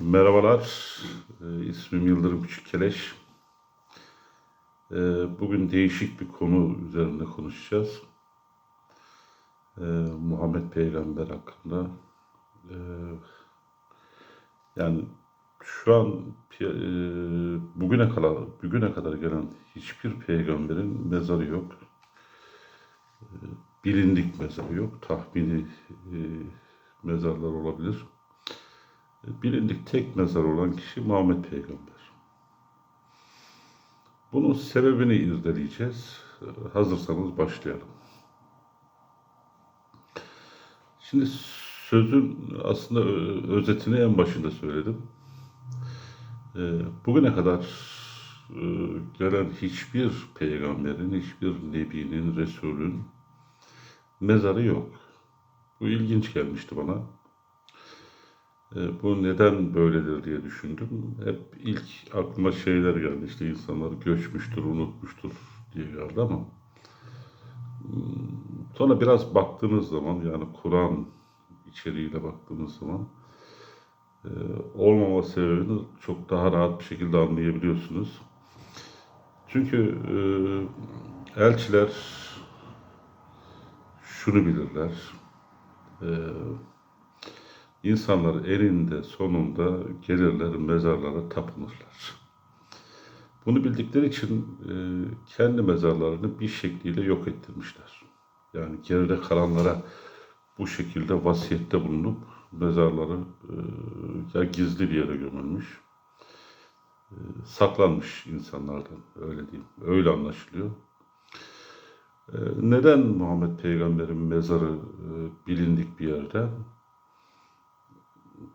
Merhabalar, Ee, ismim Yıldırım Küçükkeleş. Ee, Bugün değişik bir konu üzerinde konuşacağız. Ee, Muhammed Peygamber hakkında. Yani şu an e, bugüne kadar bugüne kadar gelen hiçbir peygamberin mezarı yok. Bilindik mezarı yok. Tahmini e, mezarlar olabilir. Bilindik tek mezar olan kişi Muhammed Peygamber. Bunun sebebini irdeleyeceğiz. Hazırsanız başlayalım. Şimdi sözün aslında özetini en başında söyledim. Ee, Bugüne kadar e, gelen hiçbir peygamberin, hiçbir nebinin, resulün mezarı yok. Bu ilginç gelmişti bana. E, bu neden böyledir diye düşündüm. Hep ilk aklıma şeyler geldi. İşte insanlar göçmüştür, unutmuştur diye geldi ama hmm, sonra biraz baktığınız zaman yani Kur'an içeriğiyle baktığınız zaman e, olmama sebebini çok daha rahat bir şekilde anlayabiliyorsunuz. Çünkü e, elçiler şunu bilirler. E, İnsanlar elinde sonunda gelirler mezarlara tapınırlar. Bunu bildikleri için e, kendi mezarlarını bir şekliyle yok ettirmişler. Yani geride kalanlara bu şekilde vasiyette bulunup mezarları e, ya gizli bir yere gömülmüş, e, saklanmış insanlardan öyle diyeyim. Öyle anlaşılıyor. E, neden Muhammed Peygamber'in mezarı e, bilindik bir yerde?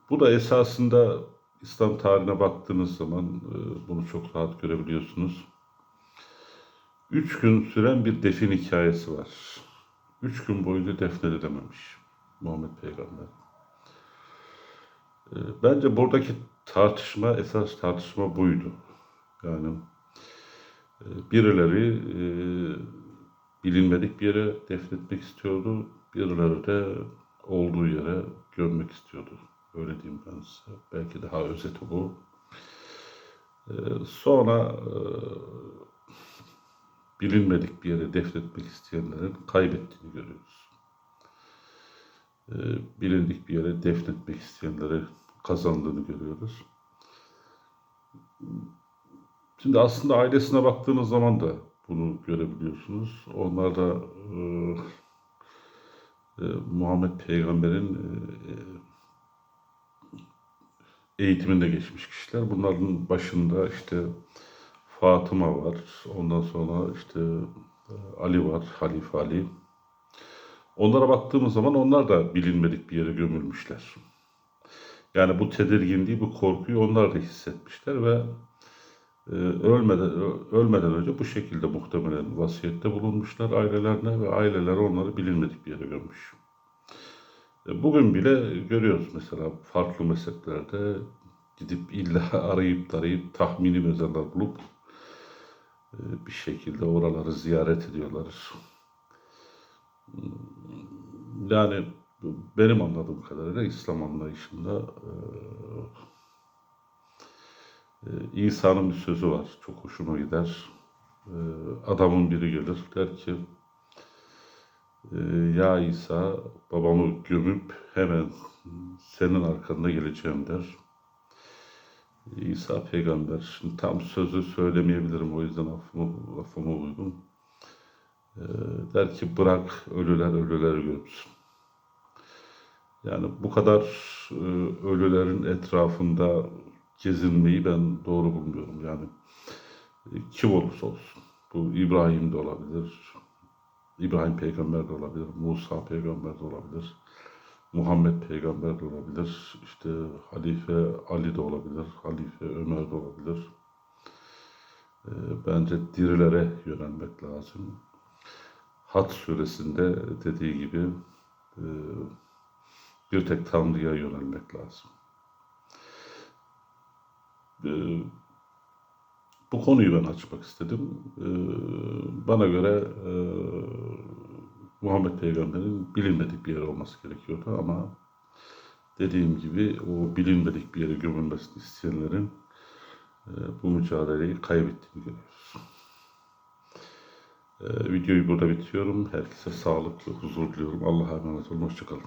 Bu da esasında İslam tarihine baktığınız zaman e, bunu çok rahat görebiliyorsunuz. Üç gün süren bir defin hikayesi var. Üç gün boyunca defnedilememiş Muhammed Peygamber. E, Bence buradaki tartışma, esas tartışma buydu. Yani e, birileri bilinmedik bir yere defnetmek istiyordu, birileri de olduğu yere gömmek istiyordu. Öyle diyeyim ben size. Belki daha özeti bu. Ee, sonra e, bilinmedik bir yere defnetmek isteyenlerin kaybettiğini görüyoruz. Ee, bilindik bir yere defnetmek isteyenleri kazandığını görüyoruz. Şimdi aslında ailesine baktığınız zaman da bunu görebiliyorsunuz. Onlar da e, e, Muhammed Peygamber'in e, eğitiminde geçmiş kişiler. Bunların başında işte Fatıma var. Ondan sonra işte e, Ali var. Halife Ali. Onlara baktığımız zaman onlar da bilinmedik bir yere gömülmüşler. Yani bu tedirginliği, bu korkuyu onlar da hissetmişler ve e, ölmeden ölmeden önce bu şekilde muhtemelen vasiyette bulunmuşlar ailelerine ve aileler onları bilinmedik bir yere gömmüş. E, Bugün bile görüyoruz mesela farklı mesleklerde gidip illa arayıp tarayıp tahmini mezarlar bulup e, bir şekilde oraları ziyaret ediyorlar. Yani benim anladığım kadarıyla İslam anlayışında e, İsa'nın bir sözü var. Çok hoşuma gider. Adamın biri gelir der ki Ya İsa babamı gömüp hemen senin arkanda geleceğim der. İsa peygamber. Şimdi tam sözü söylemeyebilirim o yüzden lafımı, lafıma uygun. Ee, der ki bırak ölüler ölüleri gömsün. Yani bu kadar e, ölülerin etrafında gezinmeyi ben doğru bulmuyorum. Yani e, kim olursa olsun. Bu İbrahim de olabilir, İbrahim peygamber de olabilir, Musa peygamber de olabilir, Muhammed peygamber de olabilir, işte Halife Ali de olabilir, Halife Ömer de olabilir. Ee, bence dirilere yönelmek lazım. Hat suresinde dediği gibi e, bir tek Tanrı'ya yönelmek lazım. Ee, bu konuyu ben açmak istedim. Ee, bana göre e, Muhammed Peygamber'in bilinmedik bir yer olması gerekiyordu ama dediğim gibi o bilinmedik bir yere gömülmesini isteyenlerin e, bu mücadeleyi kaybettiğini görüyoruz. E, videoyu burada bitiyorum. Herkese sağlık ve huzur diliyorum. Allah'a emanet olun. Hoşçakalın.